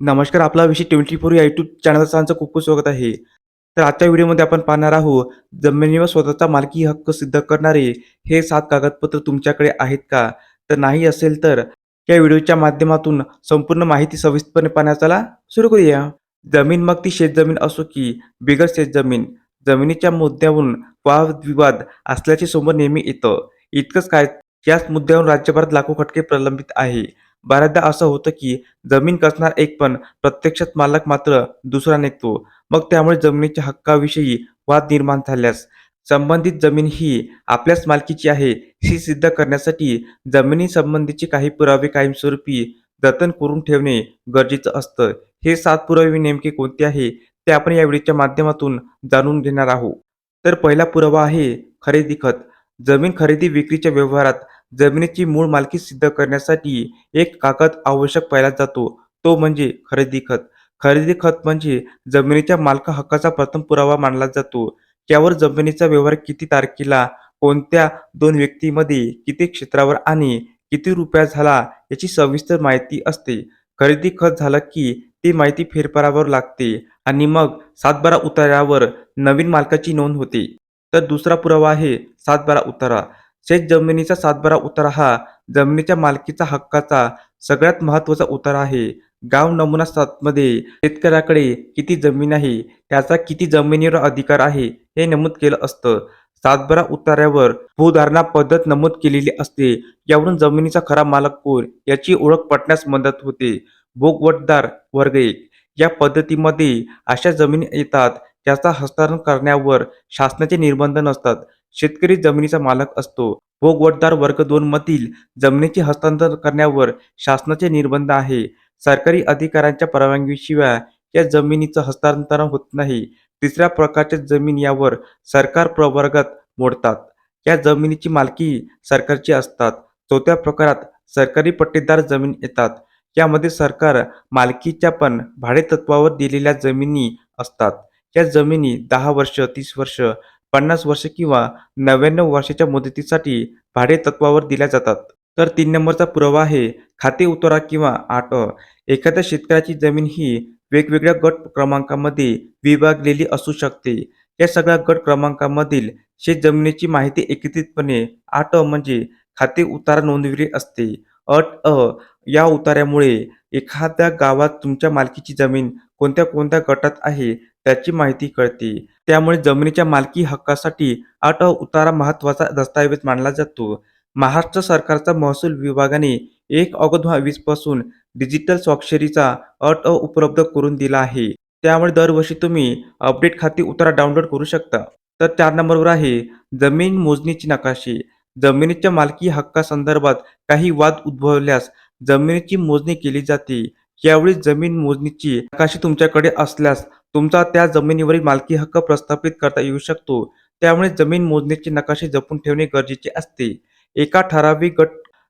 नमस्कार आपला विषय ट्वेंटी फोर या यूट्यूब चॅनलचं खूप खूप स्वागत आहे. तर आजच्या व्हिडिओमध्ये आपण पाहणार आहोत जमिनीवर स्वतःचा मालकी हक्क सिद्ध करणारे हे सात कागदपत्र तुमच्याकडे आहेत का? तर नाही असेल तर या व्हिडिओच्या माध्यमातून संपूर्ण माहिती सविस्तरपणे पाहण्याचा सुरू करूया. जमीन मग ती शेतजमीन असो की बिगर शेतजमीन जमिनीच्या मुद्द्यावरून वादविवाद असल्याचे समोर नेहमी येतं. इतकंच काय याच मुद्द्यावरून राज्यभरात लाखो खटके प्रलंबित आहे. बऱ्याचदा असं होतं की जमीन कसणार एक पण प्रत्यक्षात मालक मात्र दुसरा निघतो. मग त्यामुळे जमिनीच्या हक्काविषयी वाद निर्माण झाल्यास संबंधित जमीन ही आपल्याच मालकीची आहे ही सिद्ध करण्यासाठी जमिनी संबंधीचे काही पुरावे कायमस्वरूपी जतन करून ठेवणे गरजेचं असतं. हे सात पुरावे नेमके कोणते आहे ते आपण या व्हिडिओच्या माध्यमातून जाणून घेणार आहोत. तर पहिला पुरावा आहे खरेदी खत. जमीन खरेदी विक्रीच्या व्यवहारात जमिनीची मूळ मालकी सिद्ध करण्यासाठी एक कागद आवश्यक पाहिला जातो. तो म्हणजे खरेदी खत. खरेदी खत म्हणजे जमिनीच्या मालका हक्काचा प्रथम पुरावा मानला जातो. त्यावर जमिनीचा व्यवहार किती तारखेला कोणत्या दोन व्यक्तीमध्ये किती क्षेत्रावर आणि किती रुपया झाला याची सविस्तर माहिती असते. खरेदी खत झालं की ती माहिती फेरफारावर लागते आणि मग सातबारा उतार्यावर नवीन मालकाची नोंद होते. तर दुसरा पुरावा आहे सातबारा उतारा. शेत जमिनीचा सातबारा उतारा हा जमिनीच्या मालकीचा हक्काचा सगळ्यात महत्त्वाचा उतारा आहे. गाव नमुना सातमध्ये शेतकऱ्याकडे किती जमीन आहे त्याचा किती जमिनीवर अधिकार आहे हे नमूद केलं असतं. सातबारा उतार्यावर भूधारणा पद्धत नमूद केलेली असते. यावरून जमिनीचा खरा मालक कोण याची ओळख पटण्यास मदत होते. भोगवटदार वर्ग एक. या पद्धतीमध्ये अशा जमिनी येतात त्याचा हस्तांतरण करण्यावर शासनाचे निर्बंध नसतात. शेतकरी जमिनीचा मालक असतो. भोगवटदार वर्ग दोन मधील जमिनीचे हस्तांतरण करण्यावर शासनाचे निर्बंध आहे. सरकारी अधिकाऱ्यांच्या परवानगीशिवाय या जमिनीचं हस्तांतरण होत नाही. तिसऱ्या प्रकारच्या जमीन यावर सरकार प्रवर्गात मोडतात. या जमिनीची मालकी सरकारची असतात. चौथ्या प्रकारात सरकारी पट्टेदार जमीन येतात. यामध्ये सरकार मालकीच्या पण भाडेतत्वावर दिलेल्या जमिनी असतात. या जमिनी दहा वर्ष तीस वर्ष पन्नास वर्ष किंवा नव्याण्णव वर्षाच्या मुदतीसाठी भाडे तत्वावर दिल्या जातात. तर तीन नंबरचा पुरावा आहे खाते उतारा किंवा आट. एखाद्या शेतकऱ्याची जमीन ही वेगवेगळ्या गट क्रमांकामध्ये विभागलेली असू शकते. या सगळ्या गट क्रमांकामधील शेत जमिनीची माहिती एकत्रितपणे आट म्हणजे खाते उतारा नोंदविली असते. अट अ या उतार्यामुळे एखाद्या गावात तुमच्या मालकीची जमीन कोणत्या कोणत्या गटात आहे त्याची माहिती कळते. त्यामुळे जमिनीच्या मालकी हक्कासाठी अट उतारा महत्त्वाचा दस्तऐवज मानला जातो. महाराष्ट्र सरकारचा महसूल विभागाने एक ऑगस्ट वीसपासून डिजिटल स्वाक्षरीचा अट उपलब्ध करून दिला आहे. त्यामुळे दरवर्षी तुम्ही अपडेट खाती उतारा डाउनलोड करू शकता. तर चार नंबरवर आहे जमीन मोजणीची नकाशे. जमिनीच्या मालकी हक्कासंदर्भात काही वाद उद्भवल्यास जमिनीची मोजणी केली जाते. यावेळी जमीन मोजणीची नकाशी तुमच्याकडे असल्यास तुमचा त्या जमिनीवरील मालकी हक्क प्रस्थापित करता येऊ शकतो. त्यामुळे जमीन मोजणीचे नकाशे जपून ठेवणे गरजेचे असते. एका ठराविक गट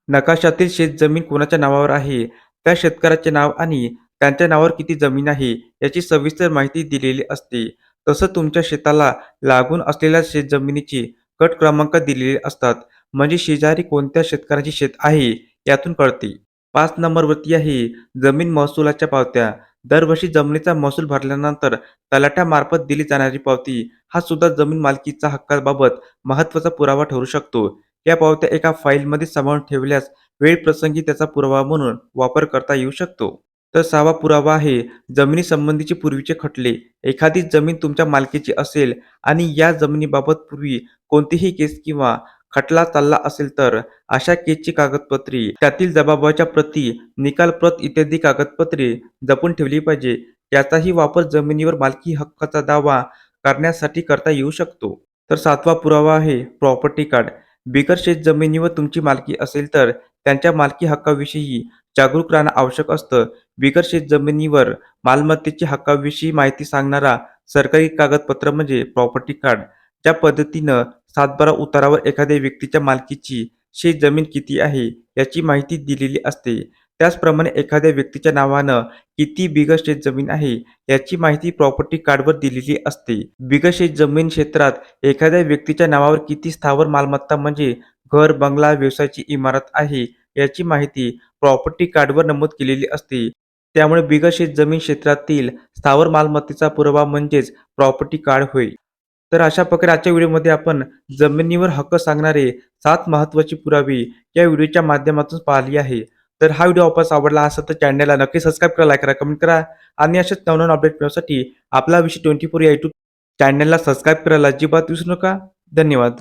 नकाशातील शेत जमीन कोणाच्या नावावर आहे? त्या शेतकऱ्याचे नाव आणि त्यांच्या नावावर किती जमीन आहे? याची सविस्तर माहिती दिलेली असते. तसं तुमच्या शेताला लागून असलेल्या शेतजमिनीची गट क्रमांक दिलेले असतात. म्हणजे शेजारी कोणत्या शेतकऱ्याची शेत आहे? यातून कळते. पाच नंबरवरती आहे. जमीन महसुलाच्या पावत्या. दरवर्षी जमिनीचा महसूल भरल्यानंतर तलाठ्यामार्फत दिली जाणारी पावती हा सुद्धा जमीन मालकीचा हक्काबाबत महत्त्वाचा पुरावा ठरू शकतो. या पावत्या एका फाईलमध्ये सामावून ठेवल्यास वेळ प्रसंगी त्याचा पुरावा म्हणून वापर करता येऊ शकतो. तर सहावा पुरावा आहे जमिनी संबंधीचे पूर्वीचे खटले. एखादी जमीन तुमच्या मालकीची असेल आणि या जमिनीबाबत पूर्वी कोणतीही केस किंवा खटला चालला असेल तर अशा केसची कागदपत्रे त्यातील जबाबाच्या प्रती निकाल प्रत इत्यादी कागदपत्रे जपून ठेवली पाहिजे. याचाही वापर जमिनीवर मालकी हक्काचा दावा करण्यासाठी करता येऊ शकतो. तर सातवा पुरावा आहे प्रॉपर्टी कार्ड बिगर शेत जमिनीवर तुमची मालकी असेल तर त्यांच्या मालकी हक्काविषयी जागरूक राहणं आवश्यक असतं. बिगर शेत जमिनीवर मालमत्तेच्या हक्काविषयी माहिती सांगणारा सरकारी कागदपत्र म्हणजे प्रॉपर्टी कार्ड ज्या पद्धतीनं सातबारा उतारावर एखाद्या व्यक्तीच्या मालकीची शेत जमीन किती आहे याची माहिती दिलेली असते. त्याचप्रमाणे एखाद्या व्यक्तीच्या नावानं किती बिगर शेत जमीन आहे याची माहिती प्रॉपर्टी कार्डवर दिलेली असते. बिगर शेत जमीन क्षेत्रात एखाद्या व्यक्तीच्या नावावर किती स्थावर मालमत्ता म्हणजे घर बंगला व्यवसायाची इमारत आहे याची माहिती प्रॉपर्टी कार्डवर नमूद केलेली असते. त्यामुळे बिगर शेत जमीन क्षेत्रातील स्थावर मालमत्तेचा पुरावा म्हणजेच प्रॉपर्टी कार्ड होय. तर अशा प्रकारे आजच्या व्हिडिओमध्ये आपण जमिनीवर हक्क सांगणारे सात महत्त्वाची पुरावे या व्हिडिओच्या माध्यमातून पाहिली आहे. तर हा व्हिडिओ वापस आवडला असेल तर चॅनलला नक्की सबस्क्राईब करा लाईक करा कमेंट करा आणि अशाच नवनवीन अपडेट मिळवण्यासाठी आपला विषय ट्वेंटी फोर या यूट्यूब चॅनलला सबस्क्राईब करायला अजिबात विसरू नका. धन्यवाद.